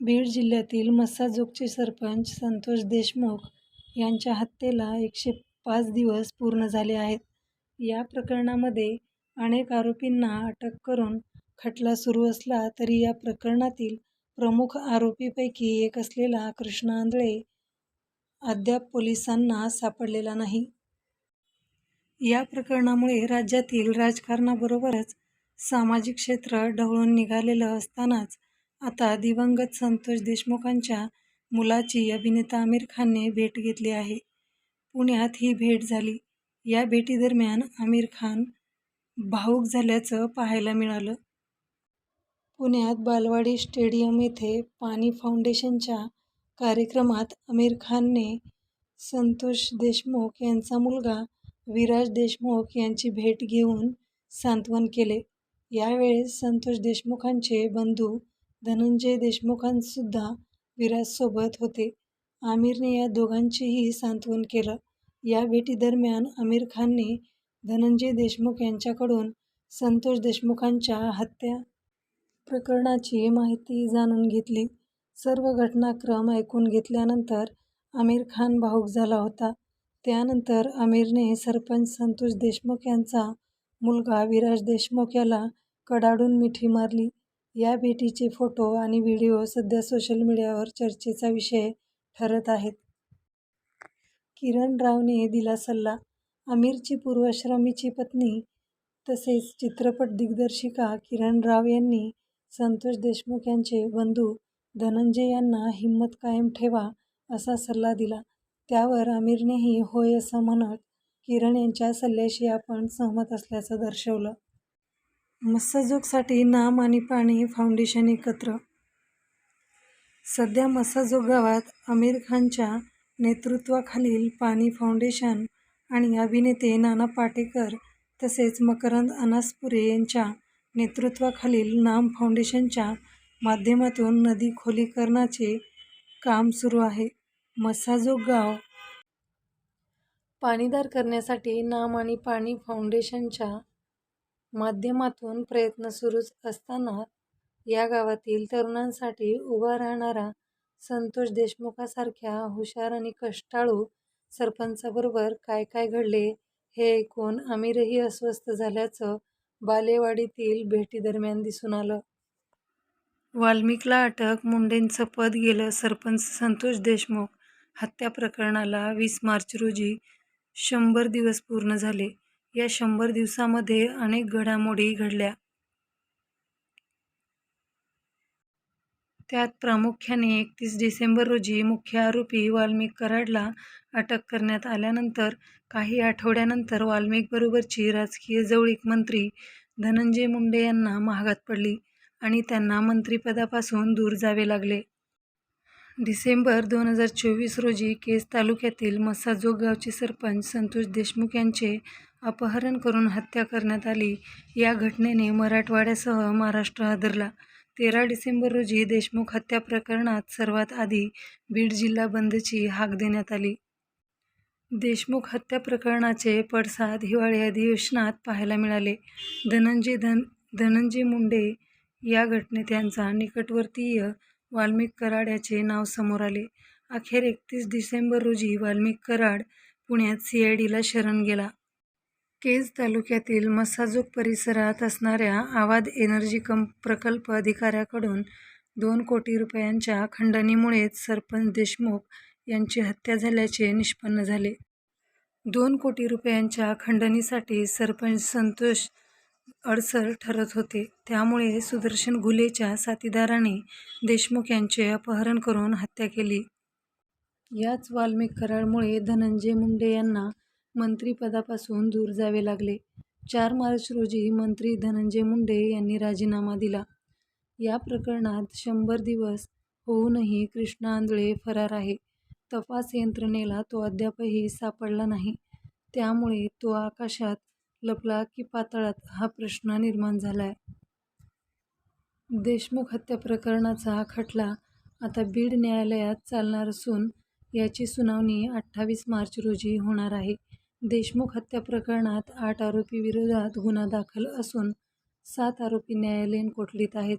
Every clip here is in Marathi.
बीड जिल्ह्यातील मस्साजोगचे सरपंच संतोष देशमुख यांच्या हत्येला एकशे पाच दिवस पूर्ण झाले आहेत. या प्रकरणामध्ये अनेक आरोपींना अटक करून खटला सुरू असला तरी या प्रकरणातील प्रमुख आरोपींपैकी एक असलेला कृष्णा आंधळे अद्याप पोलिसांना सापडलेला नाही. या प्रकरणामुळे राज्यातील राजकारणाबरोबरच सामाजिक क्षेत्र ढवळून निघालेलं असतानाच आता दिवंगत संतोष देशमुखांच्या मुलाची अभिनेता आमिर खानने भेट घेतली आहे. पुण्यात ही भेट झाली. या भेटीदरम्यान आमिर खान भावूक झाल्याचं पाहायला मिळालं. पुण्यात बालवाडी स्टेडियम येथे पाणी फाऊंडेशनच्या कार्यक्रमात आमिर खानने संतोष देशमुख यांचा मुलगा विराज देशमुख यांची भेट घेऊन सांत्वन केले. यावेळेस संतोष देशमुखांचे बंधू धनंजय देशमुखांसुद्धा विराजसोबत होते. आमिरने या दोघांचेही सांत्वन केलं. या भेटीदरम्यान आमिर खानने धनंजय देशमुख यांच्याकडून संतोष देशमुखांच्या हत्या प्रकरणाची माहिती जाणून घेतली. सर्व घटनाक्रम ऐकून घेतल्यानंतर आमिर खान भाऊक झाला होता. त्यानंतर आमिरने सरपंच संतोष देशमुख यांचा मुलगा विराज देशमुख याला कडाडून मिठी मारली. या भेटीचे फोटो आणि व्हिडिओ सध्या सोशल मीडियावर चर्चेचा विषय ठरत आहेत. किरण रावने दिला सल्ला, आमिरची पूर्वाश्रमीची पत्नी तसेच चित्रपट दिग्दर्शिका किरण राव यांनी संतोष देशमुख यांचे बंधू धनंजय यांना हिंमत कायम ठेवा असा सल्ला दिला. त्यावर आमिरनेही होय असं म्हणत किरण यांच्या सल्ल्याशी आपण सहमत असल्याचं दर्शवलं. मस्साजोगसाठी नाम आणि पाणी फाऊंडेशन एकत्र सध्या मस्साजोग गावात आमिर खानच्या नेतृत्वाखालील पाणी फाऊंडेशन आणि अभिनेते नाना पाटेकर तसेच मकरंद अनासपुरे यांच्या नेतृत्वाखालील नाम फाऊंडेशनच्या माध्यमातून नदी खोलीकरणाचे काम सुरू आहे. मस्साजोग गाव पाणीदार करण्यासाठी नाम आणि पाणी फाऊंडेशनच्या माध्यमातून प्रयत्न सुरूच असताना या गावातील तरुणांसाठी उभा राहणारा संतोष देशमुखासारख्या हुशार आणि कष्टाळू सरपंचाबरोबर काय काय घडले हे ऐकून आमिरही अस्वस्थ झाल्याचं बालेवाडीतील भेटीदरम्यान दिसून आलं. वाल्मिकला अटक, मुंडेंचं पद गेलं सरपंच संतोष देशमुख हत्या प्रकरणाला वीस मार्च रोजी शंभर दिवस पूर्ण झाले. या शंभर दिवसामध्ये अनेक घडामोडी घडल्या. त्यात प्रामुख्याने एकतीस डिसेंबर रोजी मुख्य आरोपी वाल्मिक कराडला अटक करण्यात आल्यानंतर काही आठवड्यानंतर वाल्मिकबरोबरची राजकीय जवळीक मंत्री धनंजय मुंडे यांना महागात पडली आणि त्यांना मंत्रिपदापासून दूर जावे लागले. डिसेंबर दोन हजार चोवीस रोजी केस तालुक्यातील मसाजोग गावचे सरपंच संतोष देशमुख यांचे अपहरण करून हत्या करण्यात आली. या घटनेने मराठवाड्यासह महाराष्ट्र हादरला. तेरा डिसेंबर रोजी देशमुख हत्या प्रकरणात सर्वात आधी बीड जिल्हा बंदची हाक देण्यात आली. देशमुख हत्या प्रकरणाचे पडसाद हिवाळी अधिवेशनात पाहायला मिळाले. धनंजय धन धनंजय मुंडे या घटनेत त्यांचा निकटवर्तीय वाल्मिक कराड याचे नाव समोर आले. अखेर एकतीस डिसेंबर रोजी वाल्मिक कराड पुण्यात सी आय डीला शरण गेला. केज तालुक्यातील मस्साजोग परिसरात असणाऱ्या आवाद एनर्जी प्रकल्प अधिकाऱ्याकडून दोन कोटी रुपयांच्या खंडणीमुळेच सरपंच देशमुख यांची हत्या झाल्याचे निष्पन्न झाले. दोन कोटी रुपयांच्या खंडणीसाठी सरपंच संतोष अडसर ठरत होते. त्यामुळे सुदर्शन घुलेच्या साथीदाराने देशमुख यांचे अपहरण करून हत्या केली. याच वाल्मिक कराडमुळे धनंजय मुंडे यांना मंत्रिपदापासून दूर जावे लागले. चार मार्च रोजी मंत्री धनंजय मुंडे यांनी राजीनामा दिला. या प्रकरणात शंभर दिवस होऊनही कृष्णा आंधळे फरार आहे. तपास यंत्रणेला तो अद्यापही सापडला नाही. त्यामुळे तो आकाशात लपला की पाताळात हा प्रश्न निर्माण झालाय. देशमुख हत्या प्रकरणाचा खटला आता बीड न्यायालयात चालणार असून याची सुनावणी अठ्ठावीस मार्च रोजी होणार आहे. देशमुख हत्या प्रकरणात आठ आरोपीविरोधात गुन्हा दाखल असून सात आरोपी न्यायालयीन कोठडीत आहेत.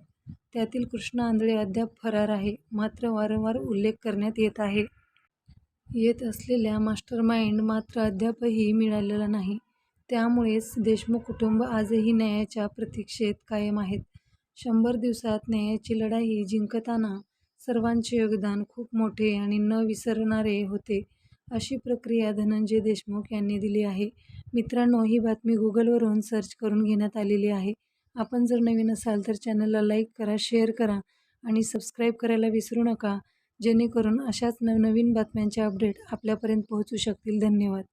त्यातील कृष्णा आंधळे अद्याप फरार आहे. मात्र वारंवार उल्लेख करण्यात येत आहे. येत असलेला मास्टरमाइंड मात्र अद्यापही मिळालेला नाही. त्यामुळेच देशमुख कुटुंब आजही न्यायाच्या प्रतीक्षेत कायम आहेत. शंभर दिवसात न्यायाची लढाई जिंकताना सर्वांचे योगदान खूप मोठे आणि न विसरणारे होते, अशी प्रक्रिया धनंजय देशमुख यांनी दिली आहे. मित्रांनो, ही बातमी गुगलवरून सर्च करून घेण्यात आलेली आहे. आपण जर नवीन असाल तर चॅनलला लाईक करा, शेअर करा आणि सबस्क्राईब करायला विसरू नका, जेणेकरून अशाच नवनवीन बातम्यांचे अपडेट आपल्यापर्यंत पोहोचू शकतील. धन्यवाद.